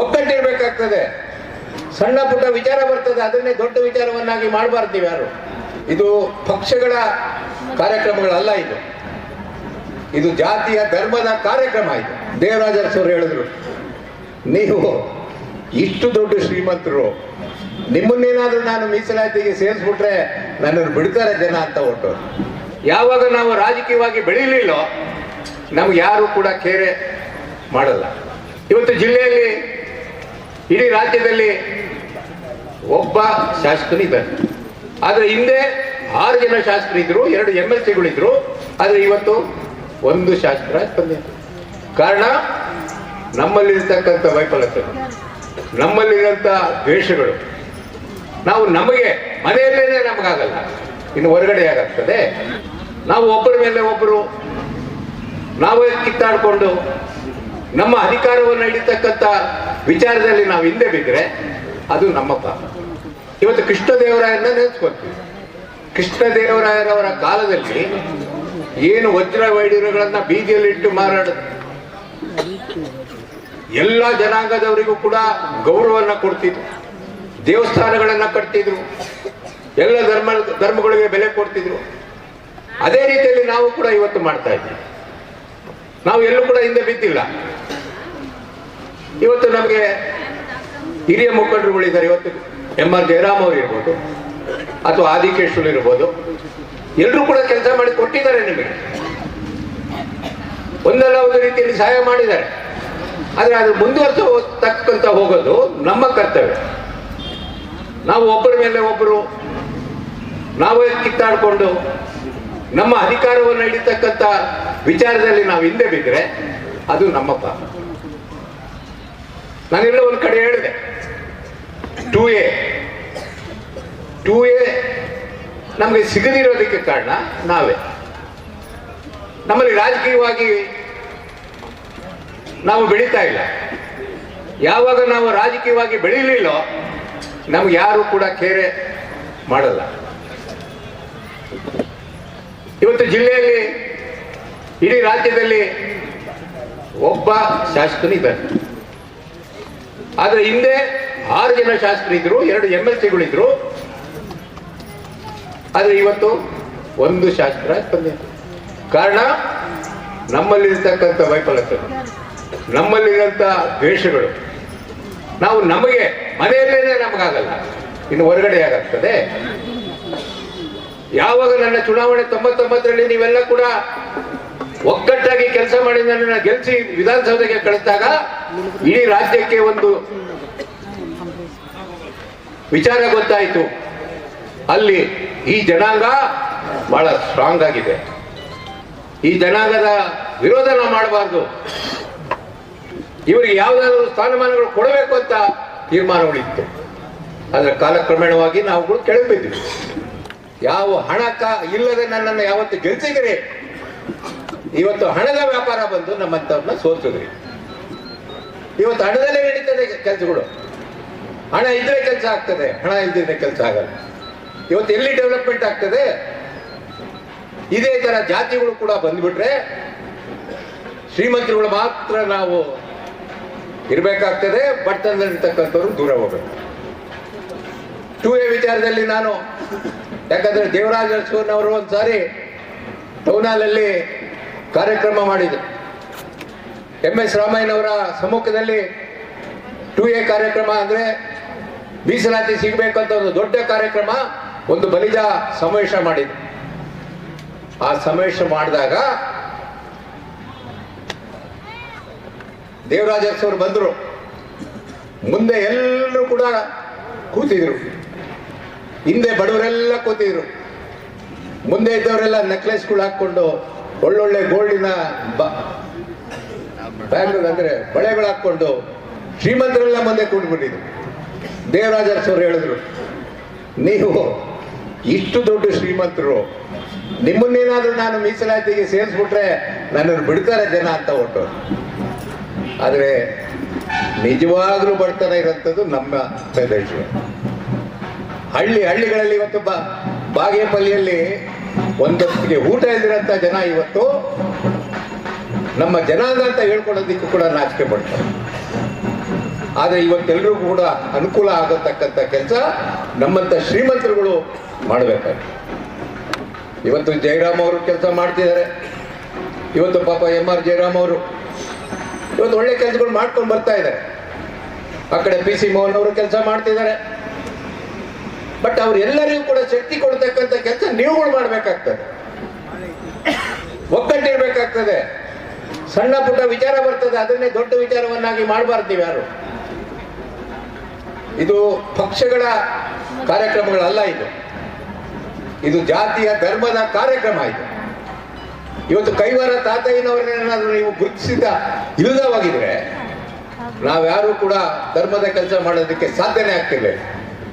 ಒಗ್ಗಟ್ಟಿರ್ಬೇಕಾಗ್ತದೆ ಸಣ್ಣ ಪುಟ್ಟ ವಿಚಾರ ಬರ್ತದೆ, ಅದನ್ನೇ ದೊಡ್ಡ ವಿಚಾರವನ್ನಾಗಿ ಮಾಡಬಾರ್ದು ನೀವು ಯಾರು. ಇದು ಪಕ್ಷಗಳ ಕಾರ್ಯಕ್ರಮಗಳಲ್ಲ ಇದು. ಇದು ಜಾತಿಯ ಧರ್ಮದ ಕಾರ್ಯಕ್ರಮ ಇದು. ದೇವರಾಜ ಸರ್ ಹೇಳಿದ್ರು, ನೀವು ಇಷ್ಟು ದೊಡ್ಡ ಶ್ರೀಮಂತರು, ನಿಮ್ಮನ್ನೇನಾದ್ರೂ ನಾನು ಮೀಸಲಾತಿಗೆ ಸೇರಿಸ್ಬಿಟ್ರೆ ನನ್ನನ್ನು ಬಿಡ್ತಾರೆ ಜನ ಅಂತ ಒಟ್ಟು. ಯಾವಾಗ ನಾವು ರಾಜಕೀಯವಾಗಿ ಬೆಳೀಲಿಲ್ಲೋ, ನಮ್ಗೆ ಯಾರು ಕೂಡ ಕೇರೆ ಮಾಡಲ್ಲ. ಇವತ್ತು ಜಿಲ್ಲೆಯಲ್ಲಿ ಇಡೀ ರಾಜ್ಯದಲ್ಲಿ ಒಬ್ಬ ಶಾಸಕನಿದ್ದಾರೆ ಆದರೆ ಹಿಂದೆ ಆರು ಜನ ಶಾಸಕರಿದ್ರು ಎರಡು ಎಂ ಎಲ್ ಸಿಗಳಿದ್ರು. ಆದರೆ ಇವತ್ತು ಒಂದು ಶಾಸಕರ ಬಂದಿದೆ ಕಾರಣ, ನಮ್ಮಲ್ಲಿರ್ತಕ್ಕಂಥ ವೈಫಲ್ಯಗಳು ನಮ್ಮಲ್ಲಿರೋಂಥ ದ್ವೇಷಗಳು. ನಾವು ನಮಗೆ ಮನೆಯಲ್ಲೇನೆ ನಮಗಾಗಲ್ಲ, ಇನ್ನು ಹೊರಗಡೆ ಆಗಾಗ್ತದೆ ನಾವು ಒಬ್ಬರ ಮೇಲೆ ಒಬ್ಬರು, ನಾವೇ ಕಿತ್ತಾಡಿಕೊಂಡು ನಮ್ಮ ಅಧಿಕಾರವನ್ನು ಹಿಡಿತಕ್ಕಂಥ ವಿಚಾರದಲ್ಲಿ ನಾವು ಹಿಂದೆ ಬಿದ್ದರೆ ಅದು ನಮ್ಮ ಪಾಪ. ಇವತ್ತು ಕೃಷ್ಣದೇವರಾಯರನ್ನ ನೆನೆಸ್ಕೊತೀವಿ. ಕೃಷ್ಣದೇವರಾಯರವರ ಕಾಲದಲ್ಲಿ ಏನು ವಜ್ರ ವೈಡೂರ್ಯಗಳನ್ನ ಬೀದಿಯಲ್ಲಿಟ್ಟು ಮಾರಾಡ ಎಲ್ಲ ಜನಾಂಗದವರಿಗೂ ಕೂಡ ಗೌರವನ್ನ ಕೊಡ್ತಿದ್ರು. ದೇವಸ್ಥಾನಗಳನ್ನ ಕಟ್ಟಿದ್ರು ಎಲ್ಲ ಧರ್ಮ, ಧರ್ಮಗಳಿಗೆ ಬೆಲೆ ಕೊಡ್ತಿದ್ರು. ಅದೇ ರೀತಿಯಲ್ಲಿ ನಾವು ಕೂಡ ಇವತ್ತು ಮಾಡ್ತಾ ಇದ್ದೀವಿ. ನಾವು ಎಲ್ಲೂ ಕೂಡ ಹಿಂದೆ ಬಿದ್ದಿಲ್ಲ. ಇವತ್ತು ನಮಗೆ ಹಿರಿಯ ಮುಖಂಡರುಗಳಿದ್ದಾರೆ. ಇವತ್ತು ಎಂ ಆರ್ ಜಯರಾಮ್ ಅವರು ಇರ್ಬೋದು, ಅಥವಾ ಆದಿಕೇಶ್ವರ್ ಇರ್ಬೋದು. ಎಲ್ಲರೂ ಕೂಡ ಕೆಲಸ ಮಾಡಿ ಕೊಟ್ಟಿದ್ದಾರೆ ನಿಮಗೆ. ಒಂದಲ್ಲ ಒಂದು ರೀತಿಯಲ್ಲಿ ಸಹಾಯ ಮಾಡಿದ್ದಾರೆ. ಆದರೆ ಅದು ಮುಂದುವರಿಸತಕ್ಕಂತ ಹೋಗೋದು ನಮ್ಮ ಕರ್ತವ್ಯ. ನಾವು ಒಬ್ಬರ ಮೇಲೆ ಒಬ್ಬರು ನಾವೇ ಕಿತ್ತಾಡಿಕೊಂಡು ನಮ್ಮ ಅಧಿಕಾರವನ್ನು ಹಿಡಿತಕ್ಕಂಥ ವಿಚಾರದಲ್ಲಿ ನಾವು ಹಿಂದೆ ಬಿದ್ದರೆ ಅದು ನಮ್ಮ ಪಾಪ. ನಾನೆಲ್ಲ ಒಂದು ಕಡೆ ಹೇಳಿದೆ. ಟೂ ಎ ಟೂ ಎ ನಮಗೆ ಸಿಗದಿರೋದಕ್ಕೆ ಕಾರಣ ನಾವೇ. ನಮ್ಮಲ್ಲಿ ರಾಜಕೀಯವಾಗಿ ನಾವು ಬೆಳೀತಾ ಇಲ್ಲ. ಯಾವಾಗ ನಾವು ರಾಜಕೀಯವಾಗಿ ಬೆಳೀಲಿಲ್ಲೋ ನಮ್ಗೆ ಯಾರು ಕೂಡ ಕೇರೆ ಮಾಡಲ್ಲ. ಇವತ್ತು ಜಿಲ್ಲೆಯಲ್ಲಿ ಇಡೀ ರಾಜ್ಯದಲ್ಲಿ ಒಬ್ಬ ಶಾಸಕನಿದ್ದಾನೆ ಆದರೆ ಹಿಂದೆ ಆರು ಜನ ಶಾಸಕರಿದ್ರು ಎರಡು ಎಂ ಎಲ್ ಸಿಗಳಿದ್ರು ಆದರೆ ಇವತ್ತು ಒಂದು ಶಾಸಕರ ಬಂದಿದೆ. ಕಾರಣ, ನಮ್ಮಲ್ಲಿರ್ತಕ್ಕಂಥ ವೈಫಲ್ಯತೆಗಳು ನಮ್ಮಲ್ಲಿರೋಂಥ ದ್ವೇಷಗಳು. ನಾವು ನಮಗೆ ಮನೆಯಲ್ಲೇನೆ ನಮಗಾಗಲ್ಲ, ಇನ್ನು ಹೊರಗಡೆ ಆಗಾಗ್ತದೆ ಯಾವಾಗ ನನ್ನ ಚುನಾವಣೆ ತೊಂಬತ್ತೊಂಬತ್ತರಲ್ಲಿ ನೀವೆಲ್ಲ ಕೂಡ ಒಗ್ಗಟ್ಟಾಗಿ ಕೆಲಸ ಮಾಡಿ ನನ್ನ ಗೆಲ್ಸಿ ವಿಧಾನಸೌಧಕ್ಕೆ ಕಳಿಸಿದಾಗ ಇಡೀ ರಾಜ್ಯಕ್ಕೆ ಒಂದು ವಿಚಾರ ಗೊತ್ತಾಯಿತು. ಅಲ್ಲಿ ಈ ಜನಾಂಗ ಬಹಳ ಸ್ಟ್ರಾಂಗ್ ಆಗಿದೆ. ಈ ಜನಾಂಗದ ವಿರೋಧ ನಾವು ಮಾಡಬಾರ್ದು. ಇವರಿಗೆ ಯಾವುದಾದ್ರು ಸ್ಥಾನಮಾನಗಳು ಕೊಡಬೇಕು ಅಂತ ತೀರ್ಮಾನಗಳಿತ್ತು. ಅದರ ಕಾಲಕ್ರಮೇಣವಾಗಿ ನಾವುಗಳು ಕೆಳಗೆ ಯಾವ ಹಣಕ ಇಲ್ಲದೆ ನನ್ನನ್ನು ಯಾವತ್ತು ಗೆಲ್ಸಿದ್ರಿ. ಇವತ್ತು ಹಣದ ವ್ಯಾಪಾರ ಬಂದು ನಮ್ಮಂಥವ್ರನ್ನ ಸೋಲ್ಸಿದ್ರಿ. ಇವತ್ತು ಹಣದಲ್ಲೇ ನಡೀತದೆ ಕೆಲಸಗಳು. ಹಣ ಇದ್ರೆ ಕೆಲಸ ಆಗ್ತದೆ, ಹಣ ಇಲ್ದಿದ್ರೆ ಕೆಲಸ ಆಗಲ್ಲ. ಇವತ್ತು ಎಲ್ಲಿ ಡೆವಲಪ್ಮೆಂಟ್ ಆಗ್ತದೆ? ಇದೇ ತರ ಜಾತಿಗಳು ಕೂಡ ಬಂದ್ಬಿಟ್ರೆ ಶ್ರೀಮಂತರುಗಳು ಮಾತ್ರ ನಾವು ಇರಬೇಕಾಗ್ತದೆ ಬಡ್ತನದಲ್ಲಿರ್ತಕ್ಕಂಥವ್ರು ದೂರ ಹೋಗ್ಬೇಕು. ಟೂ ಎ ವಿಚಾರದಲ್ಲಿ ನಾನು, ಯಾಕಂದ್ರೆ ದೇವರಾಜ ಅವರು ಒಂದ್ಸಾರಿ ಟೌನಾಲಲ್ಲಿ ಕಾರ್ಯಕ್ರಮ ಮಾಡಿದೆ. ಎಂ ಎಸ್ ರಾಮಯ್ಯನವರ ಸಮ್ಮುಖದಲ್ಲಿ ಟು ಎ ಕಾರ್ಯಕ್ರಮ ಅಂದ್ರೆ ಮೀಸಲಾತಿ ಸಿಗಬೇಕು ಅಂತ ಒಂದು ದೊಡ್ಡ ಕಾರ್ಯಕ್ರಮ, ಒಂದು ಬಲಿಜ ಸಮಾವೇಶ ಮಾಡಿದೆ. ಆ ಸಮಾವೇಶ ಮಾಡಿದಾಗ ದೇವರಾಜ ಅವರು ಬಂದರು. ಮುಂದೆ ಎಲ್ಲರೂ ಕೂಡ ಕೂತಿದ್ರು. ಹಿಂದೆ ಬಡವರೆಲ್ಲ ಕೂತಿದ್ರು. ಮುಂದೆ ಇದ್ದವರೆಲ್ಲ ನೆಕ್ಲೆಸ್ಗಳು ಹಾಕೊಂಡು ಒಳ್ಳೊಳ್ಳೆ ಗೋಲ್ಡಿನ ಬ್ಯಾಂಗ್ಳೂರ್ ಅಂದ್ರೆ ಬಳೆಗಳು ಹಾಕೊಂಡು ಶ್ರೀಮಂತರೆಲ್ಲ ಮುಂದೆ ಕೂಡ್ಬಿಟ್ಟಿದ್ರು ದೇವರಾಜ ಹೇಳಿದ್ರು, ನೀವು ಇಷ್ಟು ದೊಡ್ಡ ಶ್ರೀಮಂತರು, ನಿಮ್ಮನ್ನೇನಾದ್ರೂ ನಾನು ಮೀಸಲಾತಿಗೆ ಸೇರಿಸ್ಬಿಟ್ರೆ ನನ್ನನ್ನು ಬಿಡ್ತಾರೆ ಜನ ಅಂತ ಹೊಟ್ಟು ಆದರೆ ನಿಜವಾಗ್ಲೂ ಬಡತನ ಇರೋಂಥದ್ದು ನಮ್ಮ ಪ್ರದೇಶ. ಹಳ್ಳಿ ಹಳ್ಳಿಗಳಲ್ಲಿ ಇವತ್ತು ಬಾಗೇಪಲ್ಲಿಯಲ್ಲಿ ಒಂದೊತ್ತಿಗೆ ಊಟ ಇಲ್ದಿರಂತ ಜನ ಇವತ್ತು ನಮ್ಮ ಜನಾಂಗ ಅಂತ ಹೇಳ್ಕೊಳ್ಳೋದಿಕ್ಕೂ ಕೂಡ ನಾಚಿಕೆ ಪಡ್ತಾರೆ. ಆದರೆ ಇವತ್ತೆಲ್ಲರಿಗೂ ಕೂಡ ಅನುಕೂಲ ಆಗತಕ್ಕಂಥ ಕೆಲಸ ನಮ್ಮಂಥ ಶ್ರೀಮಂತರುಗಳು ಮಾಡಬೇಕಾಗಿ ಇವತ್ತು ಜಯರಾಮ್ ಅವರು ಕೆಲಸ ಮಾಡ್ತಿದ್ದಾರೆ. ಇವತ್ತು ಪಾಪ ಎಂ ಆರ್ ಜಯರಾಮ್ ಅವರು. ಇವತ್ತು ಒಳ್ಳೆ ಕೆಲಸಗಳು ಮಾಡ್ಕೊಂಡು ಬರ್ತಾ ಇದ್ದಾರೆ. ಆ ಕಡೆ ಪಿ ಸಿ ಮೋಹನ್ ಅವರು ಕೆಲಸ ಮಾಡ್ತಿದ್ದಾರೆ. ಬಟ್ ಅವರೆಲ್ಲರಿಗೂ ಕೂಡ ಶಕ್ತಿ ಕೊಡ್ತಕ್ಕಂಥ ಕೆಲಸ ನೀವುಗಳು ಮಾಡಬೇಕಾಗ್ತದೆ. ಒಗ್ಗಟ್ಟಿರ್ಬೇಕಾಗ್ತದೆ ಸಣ್ಣ ಪುಟ್ಟ ವಿಚಾರ ಬರ್ತದೆ, ಅದನ್ನೇ ದೊಡ್ಡ ವಿಚಾರವನ್ನಾಗಿ ಮಾಡಬಾರ್ದು ಯಾರು ಇದು ಪಕ್ಷಗಳ ಕಾರ್ಯಕ್ರಮಗಳಲ್ಲ ಇದು. ಇದು ಜಾತಿಯ ಧರ್ಮದ ಕಾರ್ಯಕ್ರಮ ಇದು. ಇವತ್ತು ಕೈವಾರ ತಾತಯ್ಯನವರನ್ನೇನಾದ್ರೂ ನೀವು ಗುರುತಿಸಿದ ಇಲ್ಲದವಾಗಿದ್ರೆ ನಾವ್ಯಾರು ಕೂಡ ಧರ್ಮದ ಕೆಲಸ ಮಾಡೋದಕ್ಕೆ ಸಾಧ್ಯನೇ ಆಗ್ತಿರ್ಲಿಲ್ಲ.